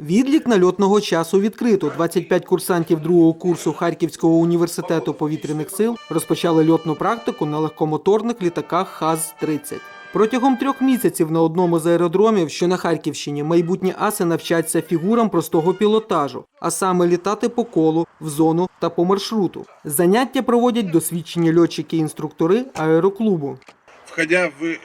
Відлік нальотного часу відкрито. 25 курсантів другого курсу Харківського університету повітряних сил розпочали льотну практику на легкомоторних літаках ХАЗ-30. Протягом трьох місяців на одному з аеродромів, що на Харківщині, майбутні аси навчаться фігурам простого пілотажу, а саме літати по колу, в зону та по маршруту. Заняття проводять досвідчені льотчики-інструктори аероклубу. входя в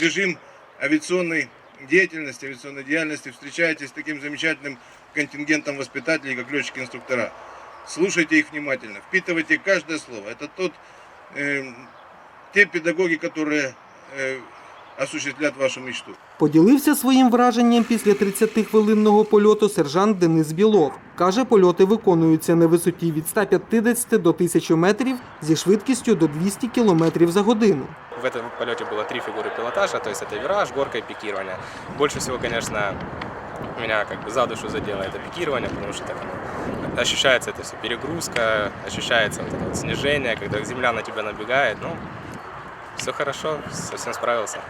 режим авиационной деятельности, авиационной деятельности, встречаетесь с таким замечательным контингентом воспитателей, как летчики-инструктора. Слушайте их внимательно, впитывайте каждое слово. Это тот, э, те педагоги, которые э, осуществлят вашу мечту. Поділився своїм враженням після 30-хвилинного польоту сержант Денис Білов. Каже, польоти виконуються на висоті від 150 до 1000 метрів зі швидкістю до 200 км за годину. В этом полете было три фигуры пилотажа, то есть это вираж, горка и пикирование. Больше всего, конечно, меня как бы за душу задело это пикирование, потому что так оно ощущается это все перегрузка, ощущается вот это вот снижение, когда земля на тебя набегает. Ну, все хорошо, совсем справился.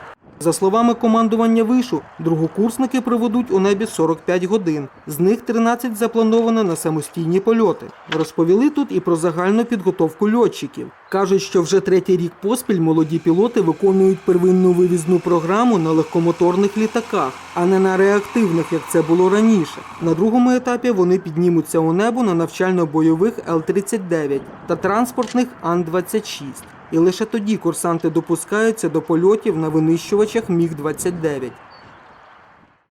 За словами командування вишу, другокурсники проведуть у небі 45 годин. З них 13 заплановано на самостійні польоти. Розповіли тут і про загальну підготовку льотчиків. Кажуть, що вже третій рік поспіль молоді пілоти виконують первинну вивізну програму на легкомоторних літаках, а не на реактивних, як це було раніше. На другому етапі вони піднімуться у небо на навчально-бойових Л-39 та транспортних Ан-26. І лише тоді курсанти допускаються до польотів на винищувачах Міг-29.